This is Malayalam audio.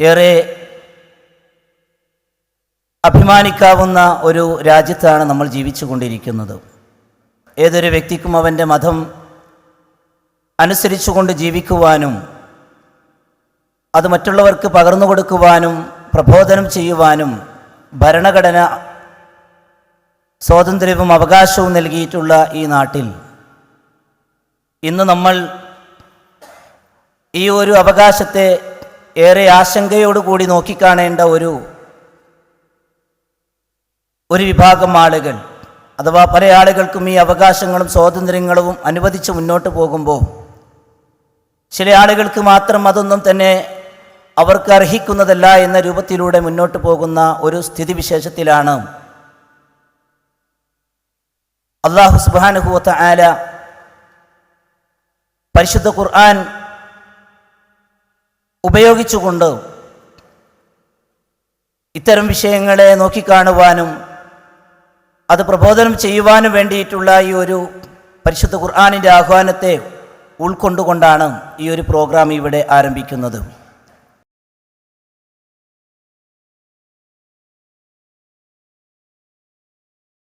ഏറെ അഭിമാനിക്കാവുന്ന ഒരു രാജ്യത്താണ് നമ്മൾ ജീവിച്ചു കൊണ്ടിരിക്കുന്നത് ഏതൊരു വ്യക്തിക്കും അവന്റെ മതം അനുസരിച്ചുകൊണ്ട് ജീവിക്കുവാനും അത് മറ്റുള്ളവർക്ക് പകർന്നു കൊടുക്കുവാനും പ്രബോധനം ചെയ്യുവാനും ഭരണഘടന സ്വാതന്ത്ര്യവും അവകാശവും നൽകിയിട്ടുള്ള ഈ നാട്ടിൽ ഇന്ന് നമ്മൾ ഈ ഒരു അവകാശത്തെ ഏറെ ആശങ്കയോടുകൂടി നോക്കിക്കാണേണ്ട ഒരു ഒരു വിഭാഗം ആളുകൾ അഥവാ പല ആളുകൾക്കും ഈ അവകാശങ്ങളും സ്വാതന്ത്ര്യങ്ങളും അനുവദിച്ച് മുന്നോട്ട് പോകുമ്പോൾ ചില ആളുകൾക്ക് മാത്രം അതൊന്നും തന്നെ അവർക്ക് അർഹിക്കുന്നതല്ല എന്ന രൂപത്തിലൂടെ മുന്നോട്ട് പോകുന്ന ഒരു സ്ഥിതിവിശേഷത്തിലാണ്. അള്ളാഹു സുബാനുഹുവത്ത ആല പരിശുദ്ധ ഖുർആൻ ഉപയോഗിച്ചുകൊണ്ട് ഇത്തരം വിഷയങ്ങളെ നോക്കിക്കാണുവാനും അത് പ്രബോധനം ചെയ്യുവാനും വേണ്ടിയിട്ടുള്ള ഈ ഒരു പരിശുദ്ധ ഖുർആാനിന്റെ ആഹ്വാനത്തെ ഉൾക്കൊണ്ടുകൊണ്ടാണ് ഈ ഒരു പ്രോഗ്രാം ഇവിടെ ആരംഭിക്കുന്നത്.